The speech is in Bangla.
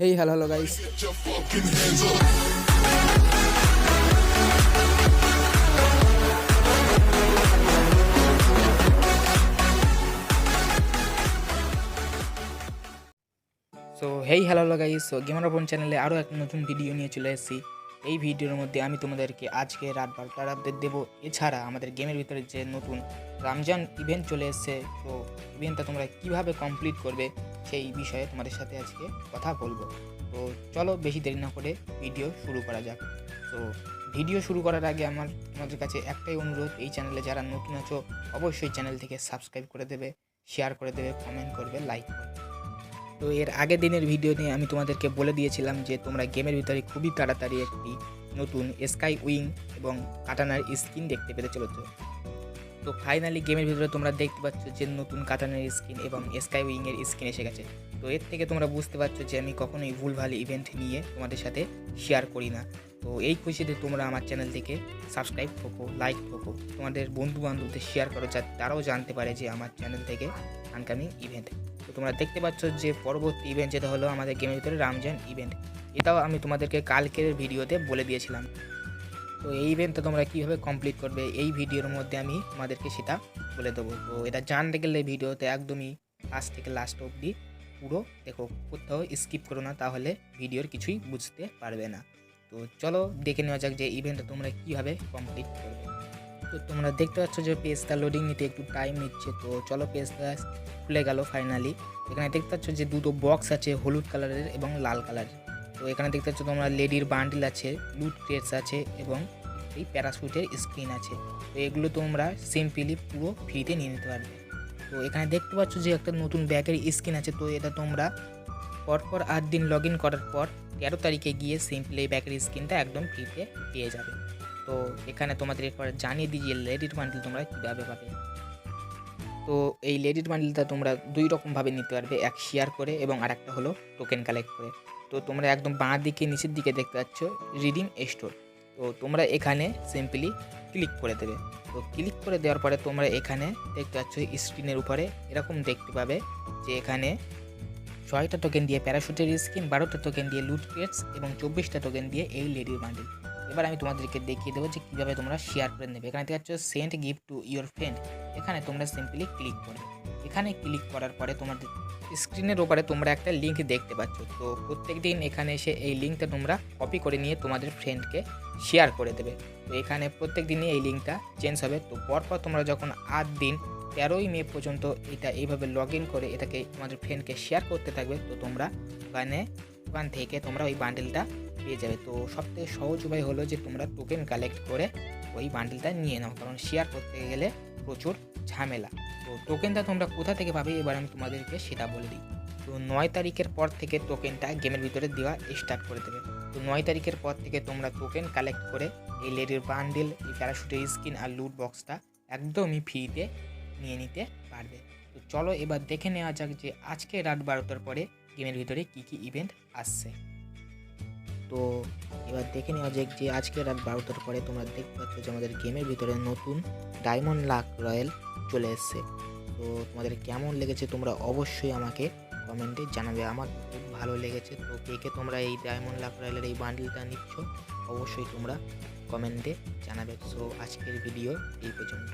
Hey hello hello guys so hey hello hello guys so gamer বোন চ্যানেলে আরও এক নতুন ভিডিও নিয়ে চলে এসেছি। এই ভিডিওর মধ্যে আমি তোমাদেরকে আজকে রাত বারোটার আপডেট দেবো। এছাড়া আমাদের গেমের ভিতরে যে নতুন রমজান ইভেন্ট চলে এসেছে, তো ইভেন্টটা তোমরা কীভাবে কমপ্লিট করবে সেই বিষয়ে তোমাদের সাথে আজকে কথা বলব। তো চলো বেশি দেরি না করে ভিডিও শুরু করা যাক। তো ভিডিও শুরু করার আগে আমার তোমাদের কাছে একটাই অনুরোধ, এই চ্যানেলে যারা নতুন আছো, অবশ্যই চ্যানেল থেকে সাবস্ক্রাইব করে দেবে শেয়ার করে দেবে কমেন্ট করবে লাইক করবে। তো এর আগের দিনের ভিডিও নিয়ে আমি তোমাদেরকে বলে দিয়েছিলাম যে, তোমরা গেমের ভিতরে খুবই তাড়াতাড়ি একটি নতুন স্কাই উইং এবং কাটানার স্কিন দেখতে পেতে চলেছো। তো ফাইনালি গেমের ভিতরে তোমরা দেখতে পাচ্ছ যে নতুন কাটানার স্কিন এবং স্কাই উইংয়ের স্কিন এসে গেছে। তো এর থেকে তোমরা বুঝতে পারছ যে আমি কখনোই ভুলভাল ইভেন্ট নিয়ে তোমাদের সাথে শেয়ার করি না। তো এই খুশিতে তোমরা আমার চ্যানেল থেকে সাবস্ক্রাইব ঠোকো লাইক ঠোকো তোমাদের বন্ধু বান্ধবদের শেয়ার করো যাতে তারাও জানতে পারে যে আমার চ্যানেল থেকে আনকামিং ইভেন্ট তো তোমরা দেখতে পাচ্ছ যে পরবর্তী ইভেন্ট যেটা হলো আমাদের গেমের ভিতরে রামজান ইভেন্ট এটাও আমি তোমাদেরকে কালকের ভিডিওতে বলে দিয়েছিলাম। তো এই ইভেন্টটা তোমরা কীভাবে কমপ্লিট করবে, এই ভিডিওর মধ্যে আমি তোমাদেরকে সেটা বলে দেবো। তো এটা জানতে গেলে ভিডিওতে একদমই ফার্স্ট থেকে লাস্ট অবধি পুরো দেখো, কোথাও স্কিপ করো না, তাহলে ভিডিওর কিছুই বুঝতে পারবে না। তো চলো দেখে নেওয়া যাক যে ইভেন্টটা তোমরা কীভাবে কমপ্লিট করবে। তো তোমরা দেখতে পাচ্ছ যে পেজটা লোডিং নিতে একটু টাইম নিচ্ছে, তো চলো পেজটা খুলে গেল ফাইনালি এখানে দেখতে পাচ্ছ যে দুটো বক্স আছে, হলুদ কালারের এবং লাল কালারের তো এখানে দেখতে পাচ্ছ তোমরা লেডির বান্ডিল আছে লুট ক্রেটস আছে এবং এই প্যারাশুটের স্ক্রিন আছে। তো এগুলো তোমরা সিম্পলি পুরো ফ্রিতে নিয়ে নিতে পারবে। তো এখানে দেখতে পাচ্ছ যে একটা নতুন ব্যাগের স্ক্রিন আছে, তো এটা তোমরা পরপর আট দিন লগ ইন করার পর তেরো তারিখে গিয়ে সিম্পলি এই ব্যাগের স্ক্রিনটা একদম ফ্রিতে পেয়ে যাবে। তো এখানে তোমাদের একবার জানিয়ে দিই যে লেডির বান্ডিল তোমরা কীভাবে পাবে। তো এই লেডির বান্ডিলটা তোমরা দুই রকমভাবে নিতে পারবে, এক শেয়ার করে এবং আরেকটা হলো টোকেন কালেক্ট করে। তো তোমরা একদম বাঁ দিকে, নিচের দিকে দেখতে পাচ্ছ রিডিম স্টোর তো তোমরা এখানে সিম্পলি ক্লিক করে দেবে। তো ক্লিক করে দেওয়ার পরে তোমরা এখানে দেখতে পাচ্ছ স্ক্রিনের উপরে এরকম দেখতে পাবে যে এখানে ছয়টা টোকেন দিয়ে প্যারাশুটের স্কিন বারোটা টোকেন দিয়ে লুট কেটস এবং চব্বিশটা টোকেন দিয়ে এই লেডির বান্ডিল এবার আমি তোমাদেরকে দেখিয়ে দেবো যে কীভাবে তোমরা শেয়ার করে নেবে। এখানে দেখা send gift to your friend এখানে তোমরা সিম্পলি ক্লিক করবে। এখানে ক্লিক করার পরে তোমাদের স্ক্রিনের ওপরে তোমরা একটা লিঙ্ক দেখতে পাচ্ছ। তো প্রত্যেক দিন এখানে এসে এই লিঙ্কটা তোমরা কপি করে নিয়ে তোমাদের ফ্রেন্ডকে শেয়ার করে দেবে। তো এখানে প্রত্যেক দিনই এই লিঙ্কটা চেঞ্জ হবে। তো পরপর তোমরা যখন আট দিন, তেরোই মে পর্যন্ত এটা এইভাবে লগ করে এটাকে তোমাদের ফ্রেন্ডকে শেয়ার করতে থাকবে, তো তোমরা ওখানে ওখান থেকে তোমরা ওই বান্ডেলটা পেয়ে যাবে। তো সবথেকে সহজ উপায় হলো যে, তোমরা টোকেন কালেক্ট করে ওই বান্ডিলটা নিয়ে নাও। কারণ শেয়ার করতে গেলে প্রচুর ঝামেলা। তো টোকেনটা তোমরা কোথা থেকে পাবে? এবার আমি তোমাদেরকে সেটা বলে দিই। তো নয় তারিখের পর থেকে টোকেনটা গেমের ভিতরে দেওয়া স্টার্ট করে দেবে। তো নয় তারিখের পর থেকে তোমরা টোকেন কালেক্ট করে এই লেডির বান্ডেল এই প্যারাশুটের স্কিন আর লুট বক্সটা একদমই ফ্রিতে নিয়ে নিতে পারবে। তো চলো এবার দেখে নেওয়া যাক যে আজকে রাত বারোটার পরে গেমের ভিতরে কী কী ইভেন্ট আসছে। তো এবার দেখে নেওয়া যাক যে আজকে রাত বারোটার পরে তোমরা দেখতে পাচ্ছ যে আমাদের গেমের ভিতরে নতুন ডায়মন্ড লাক রয়্যাল চলে এসছে। তো তোমাদের কেমন লেগেছে তোমরা অবশ্যই আমাকে কমেন্টে জানাবে। আমার খুব ভালো লেগেছে। তো কে কে তোমরা এই ডায়মন্ড লাক রয়্যালের এই বান্ডিলটা নিচ্ছ, অবশ্যই তোমরা কমেন্টে জানাবে। সো আজকের ভিডিও এই পর্যন্ত।